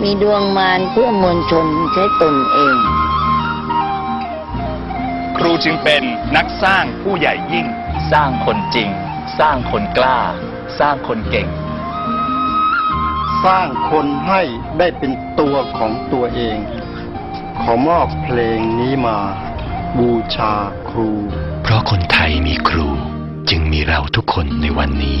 มีดวงมารเพื่อมวลชนใช้ตนเอง ครูจึงเป็นนักสร้างผู้ใหญ่ยิ่ง สร้างคนจริง สร้างคนกล้า สร้างคนเก่ง สร้างคนให้ได้เป็นตัวของตัวเอง ขอมอบเพลงนี้มา บูชาครู เพราะคนไทยมีครูจึงมีเราทุกคนในวันนี้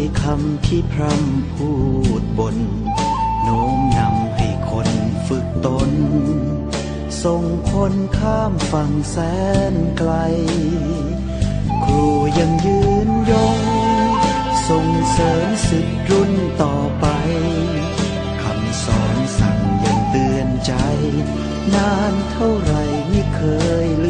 อยคำที่พร่ำพูดบน โน้มนำให้คนฝึกตน ส่งคนข้ามฝั่งแสนไกล ครูยังยืนยง ส่งเสริมสิทธิ์รุ่นต่อไป คำสอนสั่งยังเตือนใจ นานเท่าไรไม่เคยลื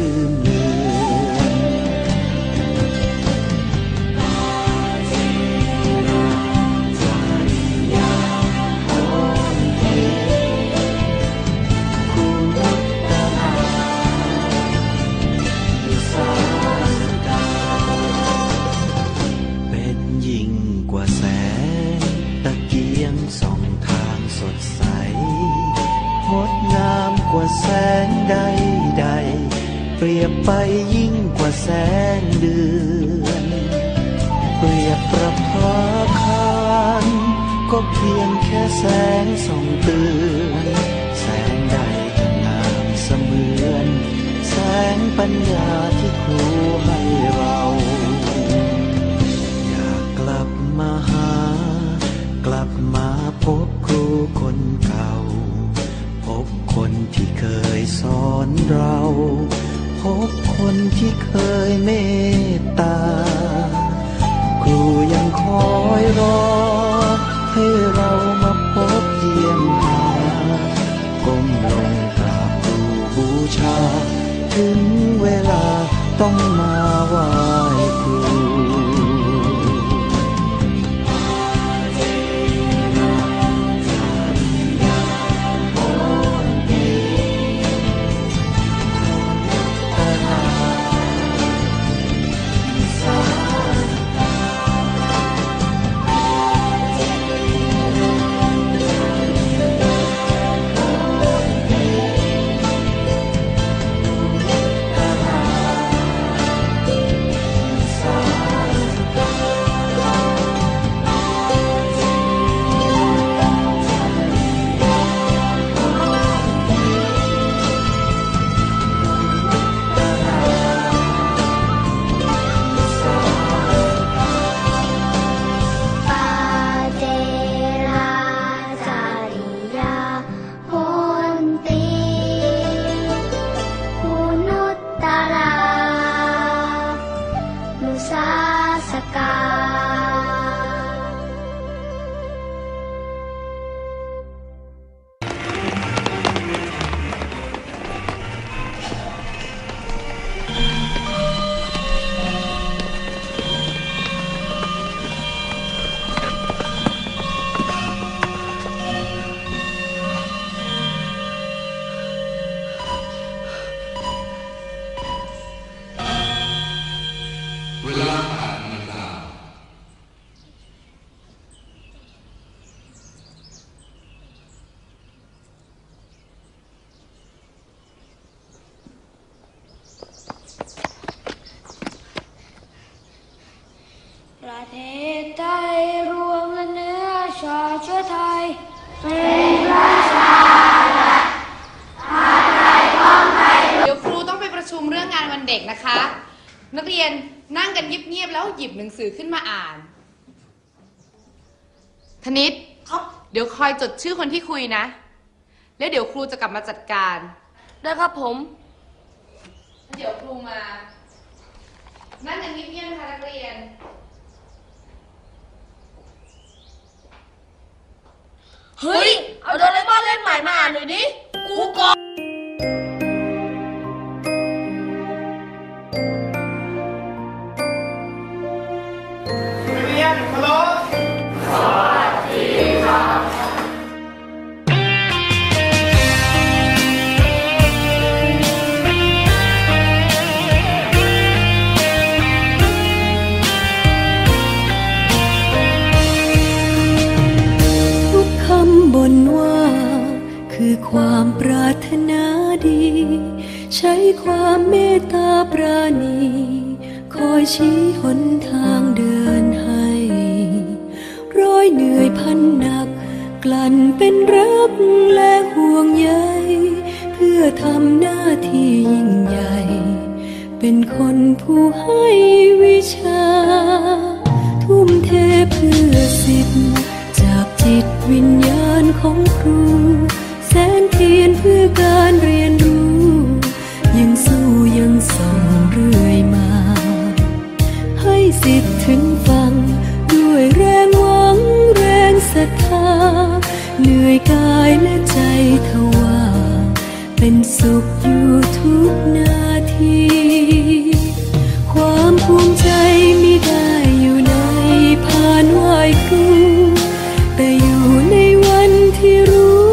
คอยรอ ให้เรามาพบเยี่ยมหาก้มลงกราบรูบูชา ถึงเวลาต้องมาว่า นักเรียนนั่งกันเงียบๆแล้วหยิบหนังสือขึ้นมาอ่าน ธนิตครับเดี๋ยวคอยจดชื่อคนที่คุยนะ แล้วเดี๋ยวครูจะกลับมาจัดการ ได้ครับผม เดี๋ยวครูมา นั่งกันเงียบๆนะคะนักเรียน เฮ้ย เอาโดเรมอนเล่นใหม่มาอ่านหน่อยดิ กูก่อ นทุกคำบนว่า คือความปรารถนาดี ใช้ความเมตตาปราณี คอยชี้หนทาง อยเหนื่อยพันหนัก กลั่นเป็นรักและห่วงใยเพื่อทำหน้าที่ยิ่งใหญ่ เป็นคนผู้ให้วิชา ทุ่มเทเพื่อสิทธิ์จากจิตวิญญาณของครูแสนเทียนเพื่อการเรียนรู้ ยังสู้ยังส่งเรื่อยมา ให้สิทธิ์ถึง เหนื่อยกายและใจทว่า เป็นสุขอยู่ทุกนาที ความภูมิใจมิได้อยู่ในผ่านไหวครูแต่อยู่ในวันที่รู้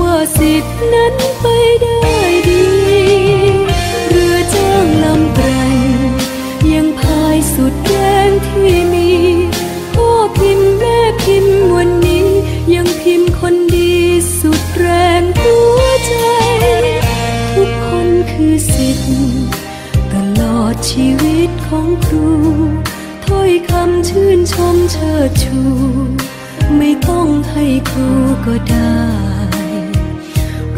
ว่าสิทธินั้นไปได้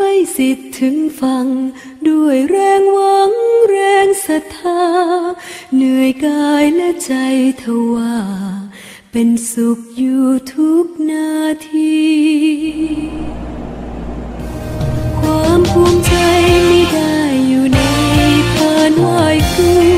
ให้สิทธิ์ถึงฟัง ด้วยแรงหวังแรงศรัทธา เหนื่อยกายและใจทว่า เป็นสุขอยู่ทุกนาที ความภูมิใจไม่ได้อยู่ในพานไหวครู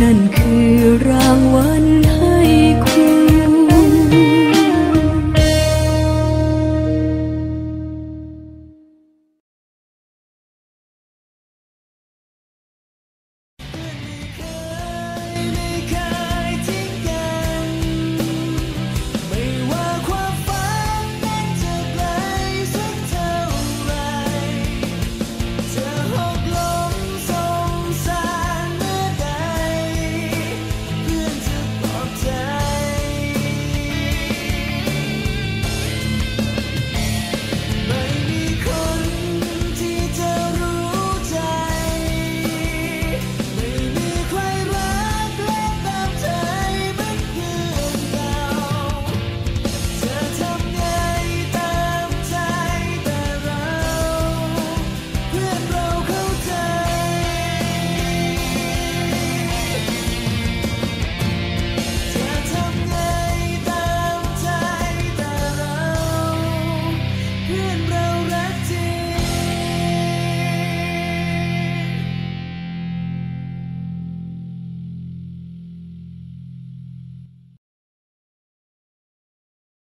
นั่นคือรางวัลให้คุณ